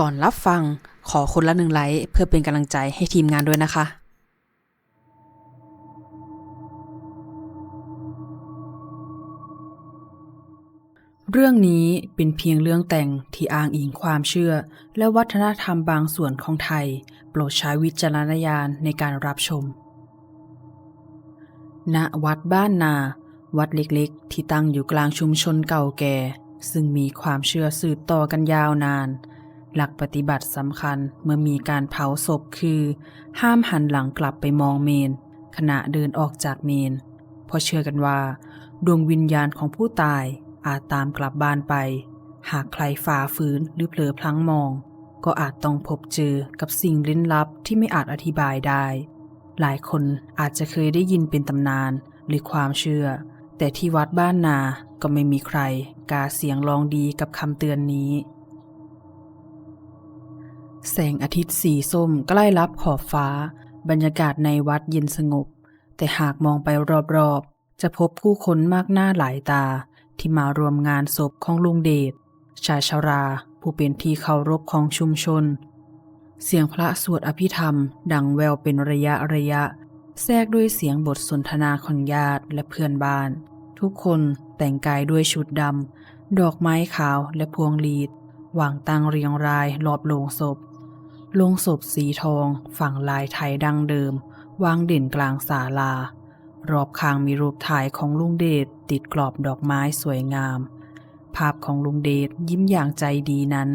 ก่อนรับฟังขอคนละหนึ่งไลค์เพื่อเป็นกำลังใจให้ทีมงานด้วยนะคะเรื่องนี้เป็นเพียงเรื่องแต่งที่อ้างอิงความเชื่อ และวัฒนธรรมบางส่วนของไทย โปรดใช้วิจารณญาณในการรับชม ณ วัดบ้านนา วัดเล็กๆ ที่ตั้งอยู่กลางชุมชนเก่าแก่ ซึ่งมีความเชื่อสืบต่อกันยาวนาน หลักปฏิบัติสำคัญเมื่อมีการเผาศพคือ ห้ามหันหลังกลับไปมองเมน ขณะเดินออกจากเมน เพราะเชื่อกันว่า ดวงวิญญาณของผู้ตายอาจตามกลับบ้านไป หากใครฝ่าฝืนหรือเผลอพลั้งมอง ก็อาจต้องพบเจอกับสิ่งลี้ลับที่ไม่อาจอธิบายได้ หลายคนอาจจะเคยได้ยินเป็นตำนานหรือความเชื่อ แต่ที่วัดบ้านนาก็ไม่มีใครกล้าเสียงลองดีกับคำเตือนนี้ แสงอาทิตย์สีส้มใกล้รับขอบฟ้า บรรยากาศในวัดเย็นสงบ แต่หากมองไปรอบๆ จะพบผู้คนมากหน้าหลายตา ที่มารวมงานศพของลุงเดช ชายชรา ผู้เป็นที่เคารพของชุมชน เสียงพระสวดอภิธรรม ดังแววเป็นระยะระยะ แทรกด้วยเสียงบทสนทนาของญาติและเพื่อนบ้าน ทุกคนแต่งกายด้วยชุดดำดอกไม้ขาวและพวงหลีดวางตั้งเรียงรายรอบโลงศพ ลงศพสีทอง ฝั่งลายไทยดังเดิม วางเด่นกลางศาลา รอบข้างมีรูปถ่ายของลุงเดชติดกรอบดอกไม้สวยงาม ภาพของลุงเดชยิ้มอย่างใจดีนั้น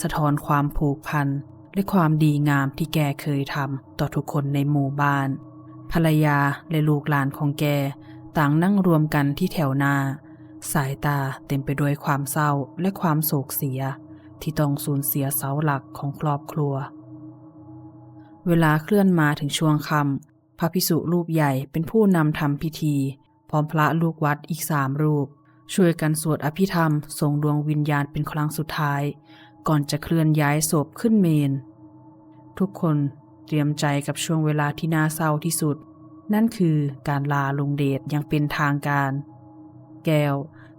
สะท้อนความผูกพันและความดีงามที่แกเคยทำต่อทุกคนในหมู่บ้าน ภรรยาและลูกหลานของแก ต่างนั่งรวมกันที่แถวหน้า สายตาเต็มไปด้วยความเศร้าและความโศกเสีย ที่ต้องสูญเสียเสาหลักของครอบครัว เวลาเคลื่อนมาถึงช่วงคำพระพิสุรูปใหญ่เป็นผู้นำทำพิธี พร้อมพระลูกวัดอีกสามรูป ช่วยกันสวดอภิธรรมส่งดวงวิญญาณเป็นครั้งสุดท้าย ก่อนจะเคลื่อนย้ายศพขึ้นเมน ทุกคนเตรียมใจกับช่วงเวลาที่น่าเศร้าที่สุด นั่นคือการลาลุงเดชอยังเป็นทางการ แก้ว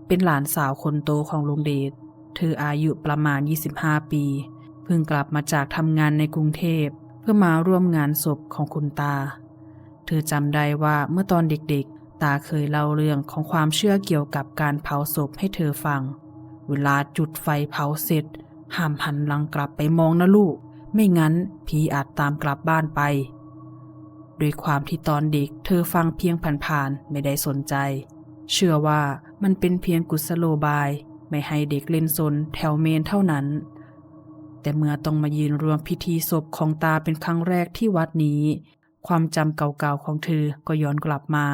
เป็นหลานสาวคนโตของลุงเดชเธออายุประมาณ 25 ปี เพิ่งกลับมาจากทำงานในกรุงเทพ พื่อมาร่วมงานศพของคุณตา เธอจำได้ว่าเมื่อตอนเด็กๆ ตาเคยเล่าเรื่องของความเชื่อเกี่ยวกับการเผาศพให้เธอฟัง เวลาจุดไฟเผาเสร็จ ห้ามหันหลังกลับไปมองนะลูก ไม่งั้นผีอาจตามกลับบ้านไป โดยความที่ตอนเด็กเธอฟังเพียงผ่านๆ ไม่ได้สนใจ เชื่อว่ามันเป็นเพียงกุศโลบาย ไม่ให้เด็กเล่นซนแถวเมนเท่านั้น แต่เมื่อต้องมายืนรวมพิธีศพของตาเป็นครั้งแรกที่วัดนี้ ความจำเก่าๆของเธอก็ย้อนกลับมา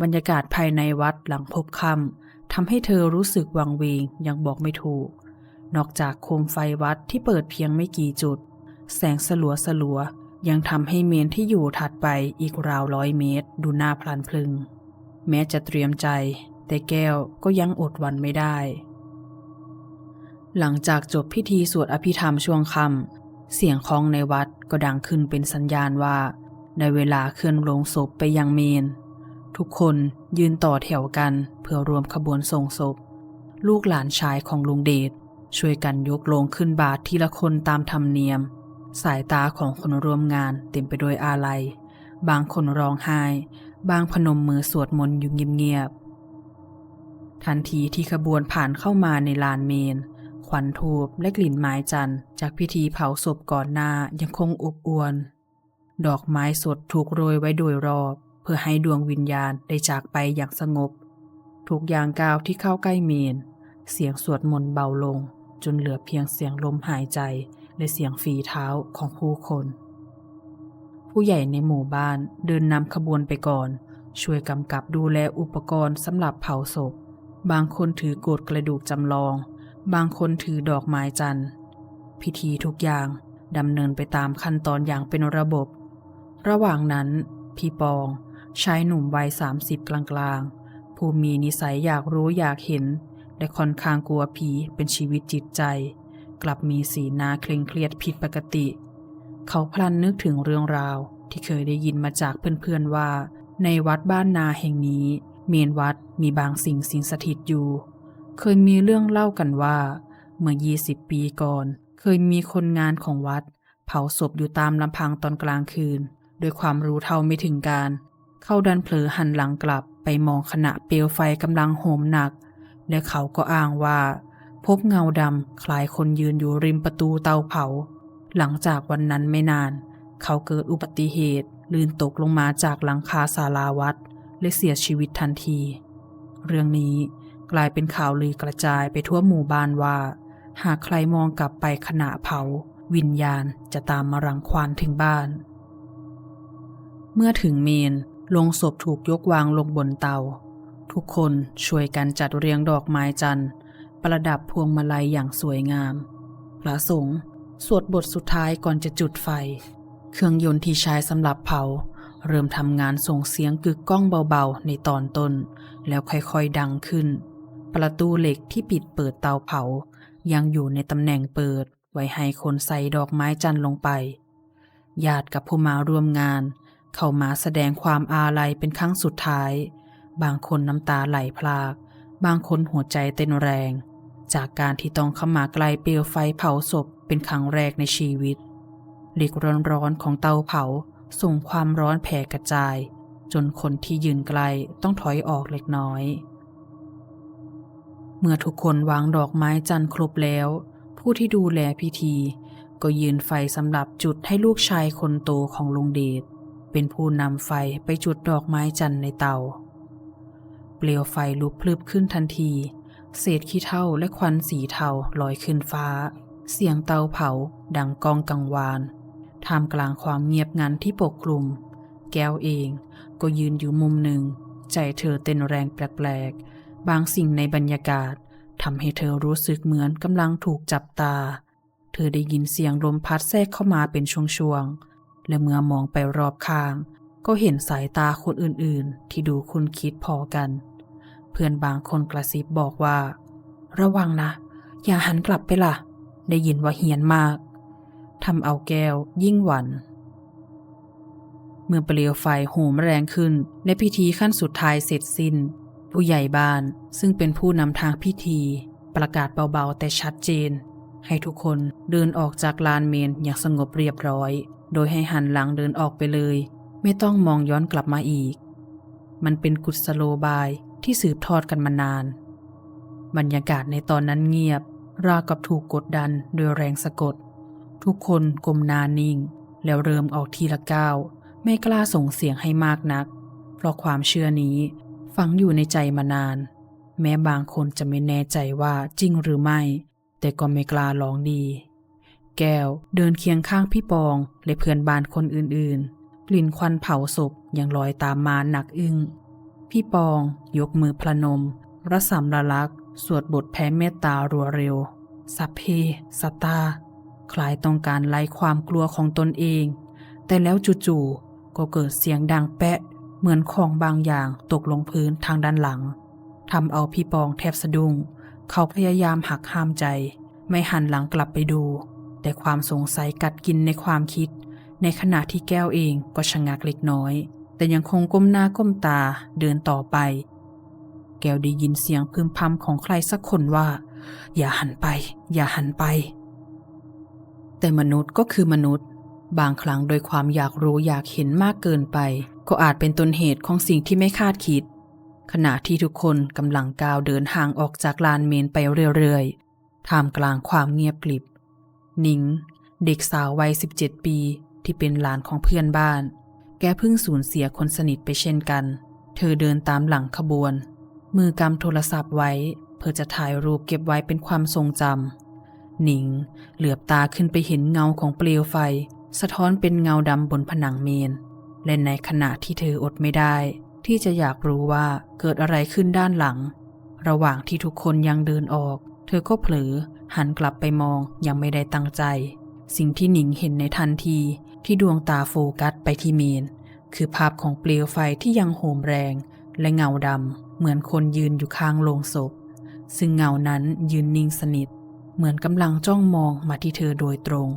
บรรยากาศภายในวัดหลังพบค่ำทำให้เธอรู้สึกวังเวงยังบอกไม่ถูก นอกจากโคมไฟวัดที่เปิดเพียงไม่กี่จุด แสงสลัวสลัวๆยังทำให้เมนที่อยู่ถัดไปอีกราวร้อยเมตร ดูน่าพลันพลึง แม้จะเตรียมใจ แต่แก้วก็ยังอดวันไม่ได้ หลังจากจบพิธีสวดอภิธรรมช่วงค่ำเสียงคล้องในวัดก็ดังขึ้นเป็นสัญญาณว่า ในเวลาเคลื่อนโลงศพไปยังเมน ทุกคนยืนต่อแถวกันเพื่อรวมขบวนส่งศพ ลูกหลานชายของลุงเดชช่วยกันยกโลงขึ้นบาททีละคนตามธรรมเนียม สายตาของคนร่วมงานเต็มไปด้วยอาลัย บางคนร้องไห้ บางพนมมือสวดมนต์อยู่เงียบๆทันทีที่ขบวนผ่านเข้ามาในลานเมน วันทูบและกลิ่นไม้จันทร์จากพิธีเผาศพก่อนหน้ายังคงอบอวลดอกไม้สดถูกโรยไว้โดยรอบ เพื่อให้ดวงวิญญาณได้จากไปอย่างสงบ ทุกอย่างก้าวที่เข้าใกล้เมน เสียงสวดมนต์เบาลง จนเหลือเพียงเสียงลมหายใจและเสียงฝีเท้าของผู้คน ผู้ใหญ่ในหมู่บ้านเดินนำขบวนไปก่อน ช่วยกำกับดูแลอุปกรณ์สำหรับเผาศพ บางคนถือโกรธกระดูกจำลอง บางคนถือดอกไม้จันทร์ พิธีทุกอย่างดำเนินไปตามขั้นตอนอย่างเป็นระบบ ระหว่างนั้น พี่ปองชายหนุ่มวัยสามสิบกลางๆ ผู้มีนิสัยอยากรู้อยากเห็น และค่อนข้างกลัวผีเป็นชีวิตจิตใจ กลับมีสีหน้าเคร่งเครียดผิดปกติ เขาพลันนึกถึงเรื่องราวที่เคยได้ยินมาจากเพื่อนๆว่า ในวัดบ้านนาแห่งนี้ เมนวัดมีบางสิ่งสิงสถิตอยู่ เคยมีเรื่องเล่ากันว่า เมื่อ 20 ปีก่อน เคยมีคนงานของวัด เผาศพอยู่ตามลำพังตอนกลางคืน ด้วยความรู้เท่าไม่ถึงการ เข้าดันเผลอหันหลังกลับไปมองขณะเปลวไฟกำลังโหมหนัก และเขาก็อ้างว่า พบเงาดำคล้ายคนยืนอยู่ริมประตูเตาเผา หลังจากวันนั้นไม่นาน เขาเกิดอุบัติเหตุลื่นตกลงมาจากหลังคาศาลาวัดและเสียชีวิตทันที เรื่องนี้ กลายเป็นข่าวลือกระจายไปทั่วหมู่บ้านว่า หากใครมองกลับไปขณะเผา วิญญาณจะตามมารังควานถึงบ้าน เมื่อถึงเมนลงศพถูกยกวางลงบนเตา ทุกคนช่วยกันจัดเรียงดอกไม้จันทร์ ประดับพวงมาลัยอย่างสวยงาม พระสงฆ์สวดบทสุดท้ายก่อนจะจุดไฟ เครื่องยนต์ที่ใช้สำหรับเผา เริ่มทำงานส่งเสียงกึกก้องเบาๆ ในตอนต้น แล้วค่อยๆดังขึ้น ประตูเหล็กที่ปิดเปิดเตาเผา ยังอยู่ในตำแหน่งเปิด ไว้ให้คนใส่ดอกไม้จันทร์ลงไป ญาติกับผู้มาร่วมงาน เข้ามาแสดงความอาลัยเป็นครั้งสุดท้าย บางคนน้ำตาไหลพราก บางคนหัวใจเต้นแรง จากการที่ต้องเข้ามาใกลเปลวไฟเผาศพเป็นครั้งแรกในชีวิตเหล็กร้อนๆของเตาเผาส่งความร้อนแผ่กระจาย จนคนที่ยืนไกลต้องถอยออกเล็กน้อย เมื่อทุกคนวางดอกไม้จันทร์ครบแล้ว ผู้ที่ดูแลพิธี ก็ยืนไฟสำหรับจุดให้ลูกชายคนโตของลุงเดชเป็นผู้นำไฟไปจุดดอกไม้จันทร์ในเตา เปลวไฟลุกพลึบขึ้นทันที เศษขี้เถ้าและควันสีเทาลอยขึ้นฟ้า เสียงเตาเผาดังกองกังวานท่ามกลางความเงียบงันที่ปกคลุม แก้วเองก็ยืนอยู่มุมหนึ่ง ใจเธอเต้นแรงแปลกๆ บางสิ่งในบรรยากาศทำให้เธอรู้สึกเหมือนกำลังถูกจับตา เธอได้ยินเสียงลมพัดแทรกเข้ามาเป็นช่วงๆ และเมื่อมองไปรอบข้าง ก็เห็นสายตาคนอื่นๆ ที่ดูคุณคิดพอกัน เพื่อนบางคนกระซิบบอกว่า ระวังนะ อย่าหันกลับไปล่ะ ได้ยินว่าเฮียนมาก ทำเอาแก้วยิ่งหวัน่นเมื่อเปลวไฟโหมแรงขึ้นในพิธีขั้นสุดท้ายเสร็จสิ้น ผู้ใหญ่บ้านซึ่งเป็นผู้นำทางพิธี ประกาศเบาๆ แต่ชัดเจน ให้ทุกคนเดินออกจากลานเมนอย่างสงบเรียบร้อย โดยให้หันหลังเดินออกไปเลย ไม่ต้องมองย้อนกลับมาอีก มันเป็นกุศโลบายที่สืบทอดกันมานาน บรรยากาศในตอนนั้นเงียบ ราวกับถูกกดดันโดยแรงสะกด ทุกคนกลมนานิ่ง แล้วเริ่มออกทีละก้าวไม่กล้าส่งเสียงให้มากนัก เพราะความเชื่อนี้ ฝังอยู่ในใจมานาน แม้บางคนจะไม่แน่ใจว่าจริงหรือไม่ แต่ก็ไม่กล้าลองดี แก้วเดินเคียงข้างพี่ปองและเพื่อนบ้านคนอื่นๆ กลิ่นควันเผาศพยังลอยตามมาหนักอึ้ง พี่ปองยกมือพระนมระสำระลัก สวดบทแผ่เมตตารัวเร็ว สัพเพสตตาคล้ายต้องการไล่ความกลัวของตนเอง แต่แล้วจู่ๆก็เกิดเสียงดังแปะ เหมือนของบางอย่างตกลงพื้นทางด้านหลังทำเอาพี่ปองแทบสะดุ้ง เขาพยายามหักห้ามใจ ไม่หันหลังกลับไปดู แต่ความสงสัยกัดกินในความคิด ในขณะที่แก้วเองก็ชะงักเล็กน้อย แต่ยังคงก้มหน้าก้มตาเดินต่อไป แก้วได้ยินเสียงพึมพำของใครสักคนว่า อย่าหันไป อย่าหันไป แต่มนุษย์ก็คือมนุษย์ บางครั้งโดยความอยากรู้อยากเห็นมากเกินไป ก็อาจเป็นต้นเหตุของสิ่งที่ไม่คาดคิด ขณะที่ทุกคนกำลังก้าวเดินห่างออกจากลานเมนไปเรื่อยๆท่ามกลางความเงียบกลิบหนิง เด็กสาววัย 17 ปีที่เป็นหลานของเพื่อนบ้าน แกเพิ่งสูญเสียคนสนิทไปเช่นกัน เธอเดินตามหลังขบวน มือกำโทรศัพท์ไว้ เพื่อจะถ่ายรูปเก็บไว้เป็นความทรงจำหนิง เหลือบตาขึ้นไปเห็นเงาของเปลวไฟ สะท้อนเป็นเงาดำบนผนังเมน และในขณะที่เธออดไม่ได้ ที่จะอยากรู้ว่าเกิดอะไรขึ้นด้านหลัง ระหว่างที่ทุกคนยังเดินออก เธอก็เผลอหันกลับไปมองยังไม่ได้ตั้งใจ สิ่งที่หนิงเห็นในทันทีที่ดวงตาโฟกัสไปที่เมน คือภาพของเปลวไฟที่ยังโหมแรง และเงาดำเหมือนคนยืนอยู่ข้างโลงศพ ซึ่งเงานั้นยืนนิ่งสนิท เหมือนกำลังจ้องมองมาที่เธอโดยตรง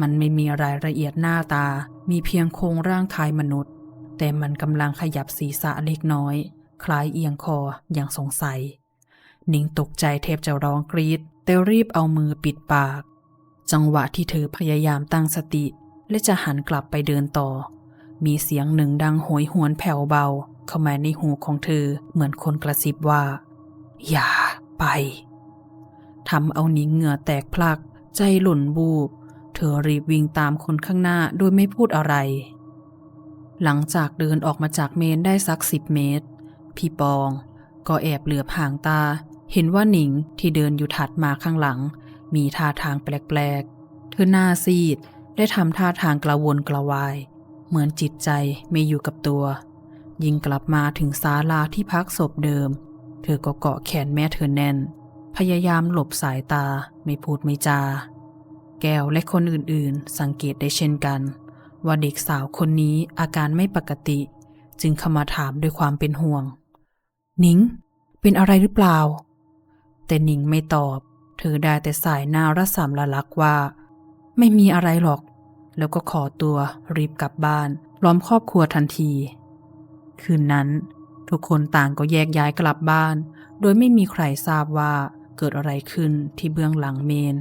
มันไม่มีรายละเอียดหน้าตา มีเพียงโครงร่างคล้ายมนุษย์ แต่มันกำลังขยับศีรษะเล็กน้อย คล้ายเอียงคออย่างสงสัย นิงตกใจเทบจะร้องกรีดแต่แต่รีบเอามือปิดปาก จังหวะที่เธอพยายามตั้งสติ และจะหันกลับไปเดินต่อ มีเสียงหนึ่งดังโหยหวนแผ่วเบา เข้ามาในหูของเธอเหมือนคนกระซิบว่า อย่าไปทำเอานิ้งเหงื่อแตกพลัก ใจหล่นบูบ เธอรีบวิ่งตามคนข้างหน้าโดยไม่พูดอะไร หลังจากเดินออกมาจากเมนได้สักสิบเมตร พี่ปองก็แอบเหลือบห่างตา เห็นว่าหนิงที่เดินอยู่ถัดมาข้างหลัง มีท่าทางแปลกๆ เธอหน้าซีดได้ทำท่าทางกระวนกระวาย เหมือนจิตใจไม่อยู่กับตัว ยิงกลับมาถึงศาลาที่พักศพเดิม เธอก็เกาะแขนแม่เธอแน่น พยายามหลบสายตาไม่พูดไม่จา แก้วและคนอื่นๆ สังเกตได้เช่นกัน ว่าเด็กสาวคนนี้อาการไม่ปกติ จึงเข้ามาถามด้วยความเป็นห่วง หนิง เป็นอะไรหรือเปล่า แต่หนิงไม่ตอบ เธอได้แต่สายหน้าระสำละลักว่า ไม่มีอะไรหรอก แล้วก็ขอตัวรีบกลับบ้านล้อมครอบครัวทันที คืนนั้น ทุกคนต่างก็แยกย้ายกลับบ้าน โดยไม่มีใครทราบว่าเกิดอะไรขึ้นที่เบื้องหลังเมน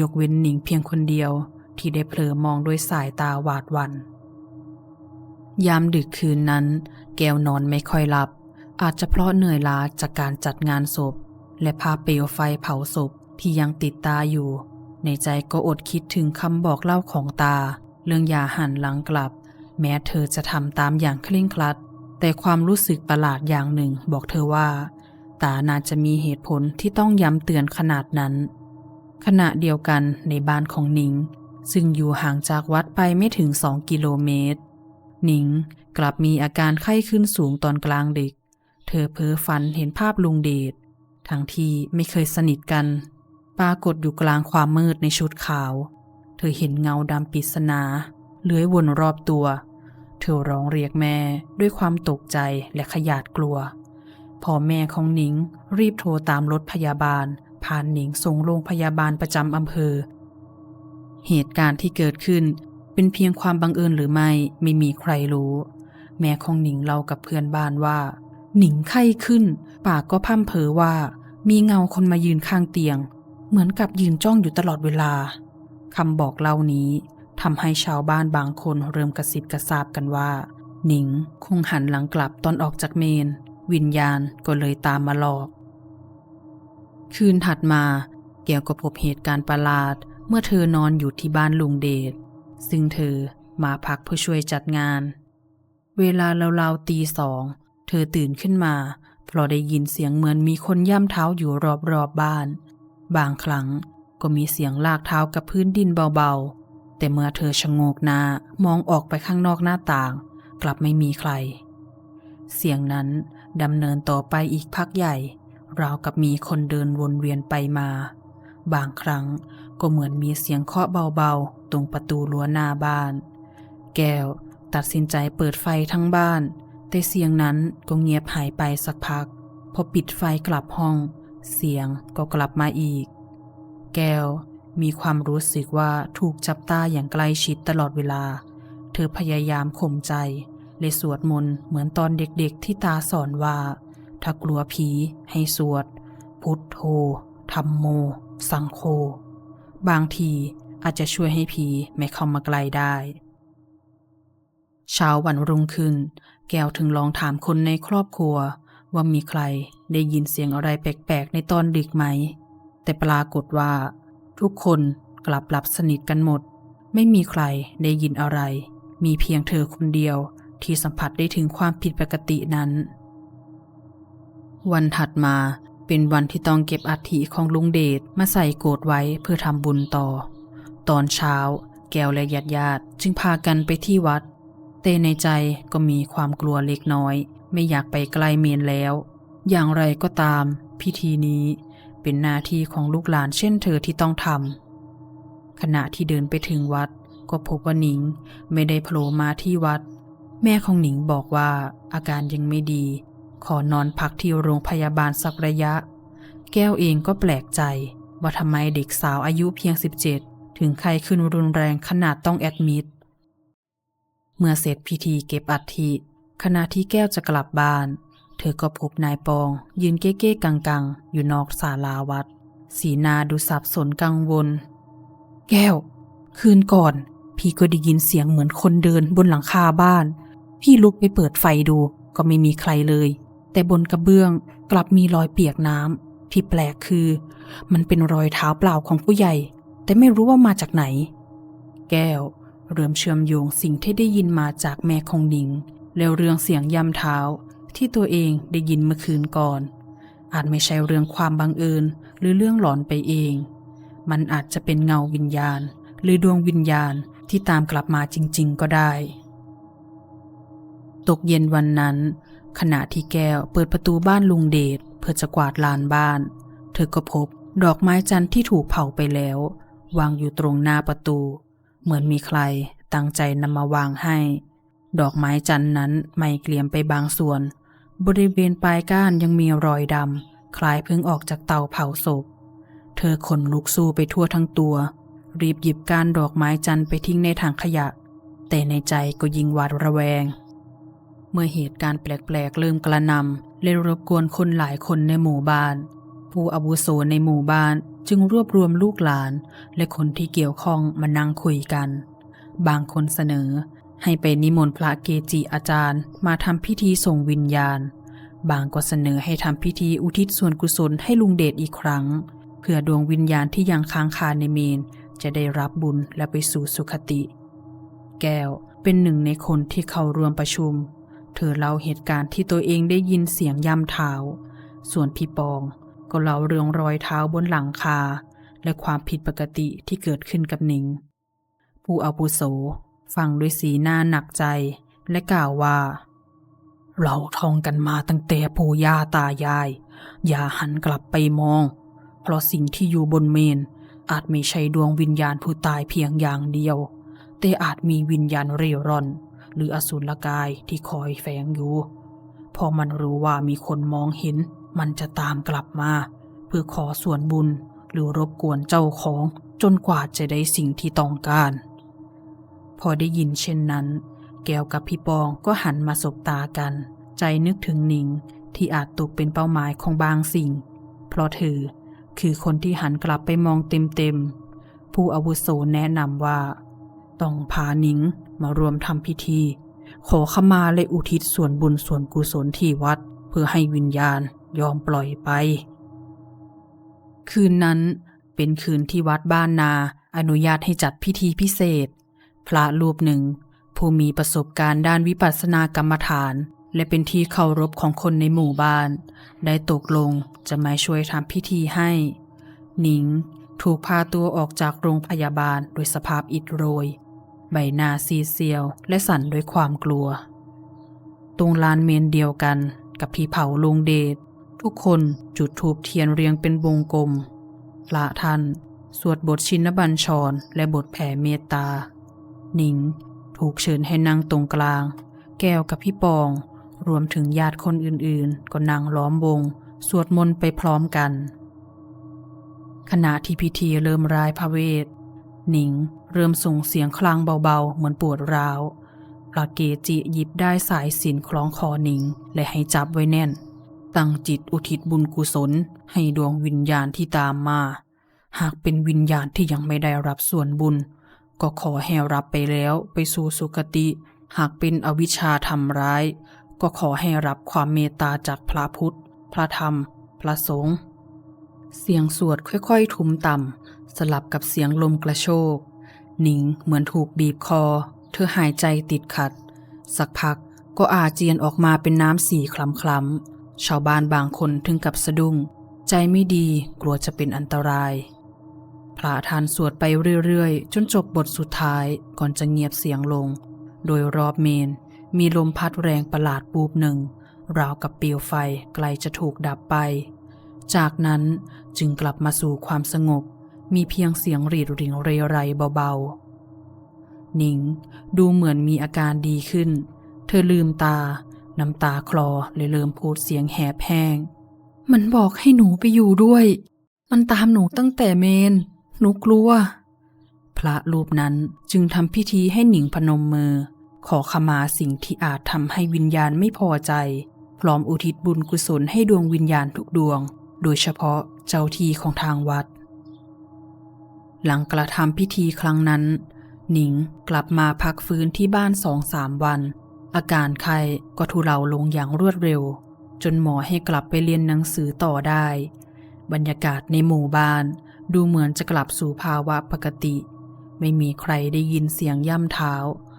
ยกเว้นหนิงเพียงคนเดียวที่ได้เผลอมองด้วยสายตาหวาดวัน ยามดึกคืนนั้น แก้วนอนไม่ค่อยหลับ อาจจะเพราะเหนื่อยล้าจากการจัดงานศพ และภาพเปลวไฟเผาศพที่ยังติดตาอยู่ ในใจก็อดคิดถึงคำบอกเล่าของตา เรื่องยาหันหลังกลับ แม้เธอจะทำตามอย่างเคร่งครัด แต่ความรู้สึกประหลาดอย่างหนึ่งบอกเธอว่า ตาน่าจะมีเหตุผลที่ต้องย้ำเตือนขนาดนั้น ขณะเดียวกันในบ้านของหนิง ซึ่งอยู่ห่างจากวัดไปไม่ถึงสองกิโลเมตร หนิงกลับมีอาการไข้ขึ้นสูงตอนกลางดึก เธอเพ้อฝันเห็นภาพลุงเดช ทั้งที่ไม่เคยสนิทกัน ปรากฏอยู่กลางความมืดในชุดขาว เธอเห็นเงาดำปริศนาเลื้อยวนรอบตัว เธอร้องเรียกแม่ด้วยความตกใจและขยาดกลัว พอแม่ของหนิงรีบโทรตามรถพยาบาล พานหนิงส่งโรงพยาบาลประจำอำเภอ เหตุการณ์ที่เกิดขึ้นเป็นเพียงความบังเอิญหรือไม่ไม่มีใครรู้ แม่ของหนิงเล่ากับเพื่อนบ้านว่า หนิงไข้ขึ้น ปากก็พร่ำเพอว่า มีเงาคนมายืนข้างเตียง เหมือนกับยืนจ้องอยู่ตลอดเวลาคำบอกเล่านี้ทำให้ชาวบ้านบางคนเริ่มกระซิบกระซาบกันว่า หนิงคงหันหลังกลับตอนออกจากเมน วิญญาณก็เลยตามมาหลอก คืนถัดมา แก้วก็พบเหตุการณ์ประหลาด เมื่อเธอนอนอยู่ที่บ้านลุงเดช ซึ่งเธอมาพักเพื่อช่วยจัดงาน เวลาราวๆตีสอง เธอตื่นขึ้นมา เพราะได้ยินเสียงเหมือนมีคนย่ำเท้าอยู่รอบๆบบ้าน บางครั้งก็มีเสียงลากเท้ากับพื้นดินเบาๆ แต่เมื่อเธอชะโงกหน้ามองออกไปข้างนอกหน้าต่าง กลับไม่มีใคร เสียงนั้นดำเนินต่อไปอีกพักใหญ่ ราวกับมีคนเดินวนเวียนไปมา บางครั้งก็เหมือนมีเสียงเคาะเบาๆ ตรงประตูรั้วหน้าบ้าน แก้วตัดสินใจเปิดไฟทั้งบ้าน แต่เสียงนั้นก็เงียบหายไปสักพัก พอปิดไฟกลับห้อง เสียงก็กลับมาอีก แก้วมีความรู้สึกว่าถูกจับตาอย่างใกล้ชิดตลอดเวลา เธอพยายามข่มใจและสวดมนต์เหมือนตอนเด็กๆที่ตาสอนว่า ถ้ากลัวผีให้สวด พุทโธธรรมโม สังโฆบางทีอาจจะช่วยให้ผีไม่เข้ามาไกลได้ เช้าวันรุ่งขึ้น แก้วถึงลองถามคนในครอบครัว ว่ามีใครได้ยินเสียงอะไรแปลกๆ ในตอนดึกไหม แต่ปรากฏว่า ทุกคนกลับหลับสนิทกันหมด ไม่มีใครได้ยินอะไร มีเพียงเธอคนเดียวที่สัมผัสได้ถึงความผิดปกตินั้น วันถัดมาเป็นวันที่ต้องเก็บอัฐิของลุงเดชมาใส่โกรธไว้เพื่อทำบุญต่อ ตอนเช้า แก้วและญาติญาติจึงพากันไปที่วัดแต่ในใจก็มีความกลัวเล็กน้อย ไม่อยากไปใกลเมนแล้ว อย่างไรก็ตาม พิธีนี้เป็นหน้าที่ของลูกหลานเช่นเธอที่ต้องทำขณะที่เดินไปถึงวัด ก็พบว่าหนิงไม่ได้โผล่มาที่วัด แม่ของหนิงบอกว่าอาการยังไม่ดี ขอนอนพักที่โรงพยาบาลสักระยะ แก้วเองก็แปลกใจ ว่าทำไมเด็กสาวอายุเพียง 17 ถึงไข้ขึ้นรุนแรงขนาดต้องแอดมิด เมื่อเสร็จพิธีเก็บอัฐิขณะที่แก้วจะกลับบ้าน เธอก็พบนายปอง ยืนเก้ๆกังๆ อยู่นอกศาลาวัด สีนาดูสับสนกังวล แก้ว คืนก่อน พี่ก็ได้ยินเสียงเหมือนคนเดินบนหลังคาบ้าน พี่ลุกไปเปิดไฟดูก็ไม่มีใครเลย แต่บนกระเบื้องกลับมีรอยเปียกน้ำที่แปลกคือ มันเป็นรอยเท้าเปล่าของผู้ใหญ่ แต่ไม่รู้ว่ามาจากไหน แก้วเริ่มเชื่อมโยงสิ่งที่ได้ยินมาจากแม่ของนิงแล้วเรื่องเสียงย่ำเท้าที่ตัวเองได้ยินเมื่อคืนก่อน อาจไม่ใช่เรื่องความบังเอิญหรือเรื่องหลอนไปเอง มันอาจจะเป็นเงาวิญญาณ หรือดวงวิญญาณที่ตามกลับมาจริง ๆ ก็ได้ ตกเย็นวันนั้น ขณะที่แก้วเปิดประตูบ้านลุงเดชเพื่อจะกวาดลานบ้าน เธอก็พบดอกไม้จันทร์ที่ถูกเผาไปแล้ว วางอยู่ตรงหน้าประตู เหมือนมีใครตั้งใจนำมาวางให้ ดอกไม้จันทร์นั้นไม่เกลี่ยมไปบางส่วน บริเวณปลายก้านยังมีรอยดำคล้ายเพิ่งออกจากเตาเผาศพ เธอขนลุกสู้ไปทั่วทั้งตัว รีบหยิบก้านดอกไม้จันทร์ไปทิ้งในถังขยะ แต่ในใจก็ยิ่งหวาดระแวง เมื่อเหตุการณ์แปลกๆเริ่มกระนำเลยรบกวนคนหลายคนในหมู่บ้าน ผู้อาวุโสในหมู่บ้านจึงรวบรวมลูกหลาน และคนที่เกี่ยวข้องมานั่งคุยกัน บางคนเสนอ ให้ไปนิมนต์พระเกจิอาจารย์ มาทำพิธีส่งวิญญาณ บางก็เสนอให้ทำพิธีอุทิศส่วนกุศลให้ลุงเดชอีกครั้ง เพื่อดวงวิญญาณที่ยังค้างคาในเมนจะได้รับบุญและไปสู่สุคติ แก้วเป็นหนึ่งในคนที่เข้าร่วมประชุม เธอเล่าเหตุการณ์ที่ตัวเองได้ยินเสียงย่ำเท้า ส่วนพี่ปองก็เล่าเรื่องรอยเท้าบนหลังคา และความผิดปกติที่เกิดขึ้นกับหนิง ผู้อาวุโสฟังด้วยสีหน้าหนักใจและกล่าวว่า เราท่องกันมาตั้งแต่ปู่ย่าตายาย อย่าหันกลับไปมอง เพราะสิ่งที่อยู่บนเมน อาจไม่ใช่ดวงวิญญาณผู้ตายเพียงอย่างเดียว แต่อาจมีวิญญาณเร่ร่อน หรืออสุรกายที่คอยแฝงอยู่ พอมันรู้ว่ามีคนมองเห็น มันจะตามกลับมา เพื่อขอส่วนบุญหรือรบกวนเจ้าของจนกว่าจะได้สิ่งที่ต้องการ พอได้ยินเช่นนั้น แก้วกับพี่ปองก็หันมาสบตากัน ใจนึกถึงหนิงที่อาจตกเป็นเป้าหมายของบางสิ่ง เพราะเธอคือคนที่หันกลับไปมองเต็มๆผู้อาวุโสแนะนำว่า ต้องพาหนิงมารวมทำพิธี ขอขมาและอุทิศส่วนบุญส่วนกุศลที่วัด เพื่อให้วิญญาณยอมปล่อยไป คืนนั้นเป็นคืนที่วัดบ้านนาอนุญาตให้จัดพิธีพิเศษ พระรูปหนึ่ง ผู้มีประสบการณ์ด้านวิปัสสนากรรมฐาน และเป็นที่เคารพของคนในหมู่บ้าน ได้ตกลงจะมาช่วยทำพิธีให้ หนิงถูกพาตัวออกจากโรงพยาบาลโดยสภาพอิดโรย ใบหน้าซีเซียวและสั่นด้วยความกลัว ตรงลานเมนเดียวกันกับที่เผาลงเดชทุกคนจุดธูปเทียนเรียงเป็นวงกลมพระท่าน สวดบทชินบัญชร และบทแผ่เมตตา หนิง ถูกเชิญให้นั่งตรงกลาง แก้วกับพี่ปอง รวมถึงญาติคนอื่นๆ ก็นั่งล้อมวง สวดมนต์ไปพร้อมกัน ขณะที่พิธีเริ่มรายพระเวท หนิง เริ่มส่งเสียงคลางเบาๆ เหมือนปวดร้าวพระเกจิหยิบได้สายสินคล้องคอหนิง และให้จับไว้แน่น ตั้งจิตอุทิศบุญกุศล ให้ดวงวิญญาณที่ตามมา หากเป็นวิญญาณที่ยังไม่ได้รับส่วนบุญ ก็ขอให้รับไปแล้วไปสู่สุคติ หากเป็นอวิชชาทำร้าย ก็ขอให้รับความเมตตาจากพระพุทธ พระธรรม พระสงฆ์เสียงสวดค่อยๆทุ้มต่ำสลับกับเสียงลมกระโชก หนิงเหมือนถูกบีบคอ เธอหายใจติดขัด สักพักก็อาเจียนออกมาเป็นน้ำสีคล้ำๆชาวบ้านบางคนถึงกับสะดุ้ง ใจไม่ดีกลัวจะเป็นอันตราย พระทานสวดไปเรื่อยๆ จนจบบทสุดท้ายก่อนจะเงียบเสียงลง โดยรอบเมน มีลมพัดแรงประหลาดปูบหนึ่ง ราวกับเปลวไฟไกลจะถูกดับไป จากนั้นจึงกลับมาสู่ความสงบ มีเพียงเสียงรีดริ่งเรไรเบาๆ หนิงดูเหมือนมีอาการดีขึ้น เธอลืมตา น้ำตาคลอเลยเริ่มพูดเสียงแหบแห้ง มันบอกให้หนูไปอยู่ด้วย มันตามหนูตั้งแต่เมน หนูกลัว พระรูปนั้นจึงทำพิธีให้หนิงพนมมือ ขอขมาสิ่งที่อาจทำให้วิญญาณไม่พอใจ พร้อมอุทิศบุญกุศลให้ดวงวิญญาณทุกดวง โดยเฉพาะเจ้าที่ของทางวัด หลังกระทำพิธีครั้งนั้น หนิงกลับมาพักฟื้นที่บ้านสองสามวัน อาการไข้ก็ทุเลาลงอย่างรวดเร็ว จนหมอให้กลับไปเรียนหนังสือต่อได้ บรรยากาศในหมู่บ้านดูเหมือนจะกลับสู่ภาวะปกติ ไม่มีใครได้ยินเสียงย่ำเท้า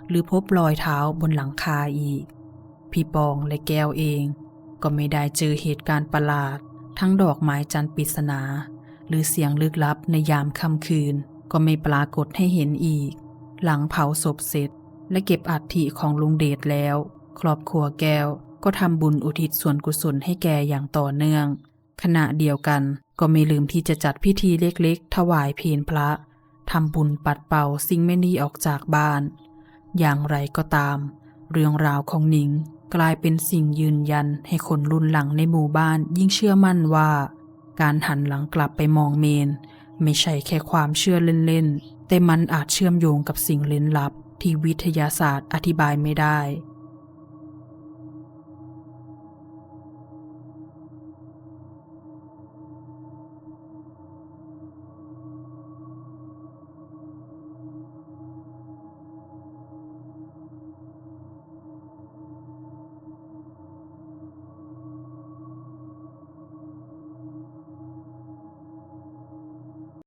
หรือพบรอยเท้าบนหลังคาอีก พี่ปองและแก้วเอง ก็ไม่ได้เจอเหตุการณ์ประหลาด ทั้งดอกไม้จันทร์ปริศนา หรือเสียงลึกลับในยามค่ำคืน ก็ไม่ปรากฏให้เห็นอีก หลังเผาศพเสร็จ และเก็บอัฐิของลุงเดชแล้ว ครอบครัวแก้วก็ทำบุญอุทิศส่วนกุศลให้แกอย่างต่อเนื่อง ขณะเดียวกันก็ไม่ลืมที่จะจัดพิธีเล็กๆ ถวายเพลพระทำบุญปัดเป่าสิ่งไม่ดีออกจากบ้าน อย่างไรก็ตาม เรื่องราวของหนิงกลายเป็นสิ่งยืนยันให้คนรุ่นหลังในหมู่บ้านยิ่งเชื่อมั่นว่า การหันหลังกลับไปมองเมน ไม่ใช่แค่ความเชื่อเล่นๆ แต่มันอาจเชื่อมโยงกับสิ่งลึกลับ ที่วิทยาศาสตร์อธิบายไม่ได้